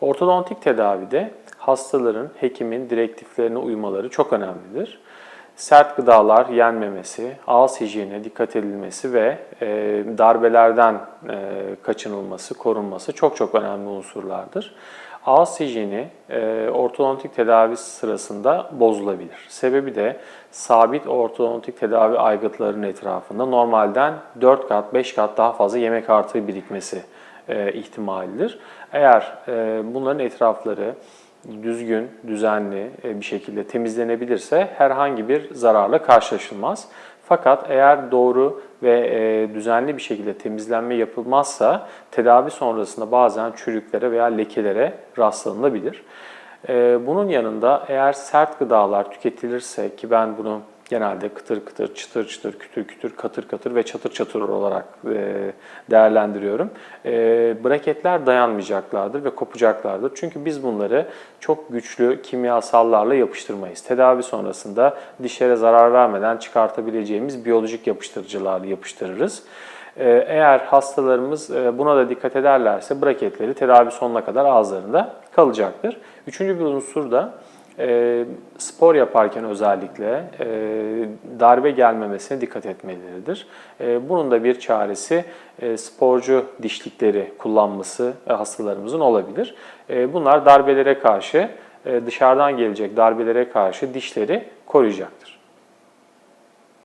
Ortodontik tedavide hastaların hekimin direktiflerine uymaları çok önemlidir. Sert gıdalar yenmemesi, ağız hijyenine dikkat edilmesi ve e, darbelerden e, kaçınılması, korunması çok çok önemli unsurlardır. Ağız hijyeni e, ortodontik tedavi sırasında bozulabilir. Sebebi de sabit ortodontik tedavi aygıtlarının etrafında normalden 4 kat, 5 kat daha fazla yemek artığı birikmesi e, ihtimalidir. Eğer e, bunların etrafları düzgün, düzenli e, bir şekilde temizlenebilirse herhangi bir zararla karşılaşılmaz. Fakat eğer doğru ve e, düzenli bir şekilde temizlenme yapılmazsa tedavi sonrasında bazen çürüklere veya lekelere rastlanılabilir. Bunun yanında eğer sert gıdalar tüketilirse ki ben bunu genelde kıtır kıtır, çıtır çıtır, kütür kütür, katır katır ve çatır çatır olarak e, değerlendiriyorum. E, Braketler dayanmayacaklardır ve kopacaklardır. Çünkü biz bunları çok güçlü kimyasallarla yapıştırmayız. Tedavi sonrasında dişlere zarar vermeden çıkartabileceğimiz biyolojik yapıştırıcılarla yapıştırırız. E, Eğer hastalarımız buna da dikkat ederlerse braketleri tedavi sonuna kadar ağızlarında kalacaktır. Üçüncü bir unsur da e, spor yaparken özellikle e, darbe gelmemesine dikkat etmeleridir. E, bunun da bir çaresi e, sporcu dişlikleri kullanması e, hastalarımızın olabilir. E, bunlar darbelere karşı, e, dışarıdan gelecek darbelere karşı dişleri koruyacaktır.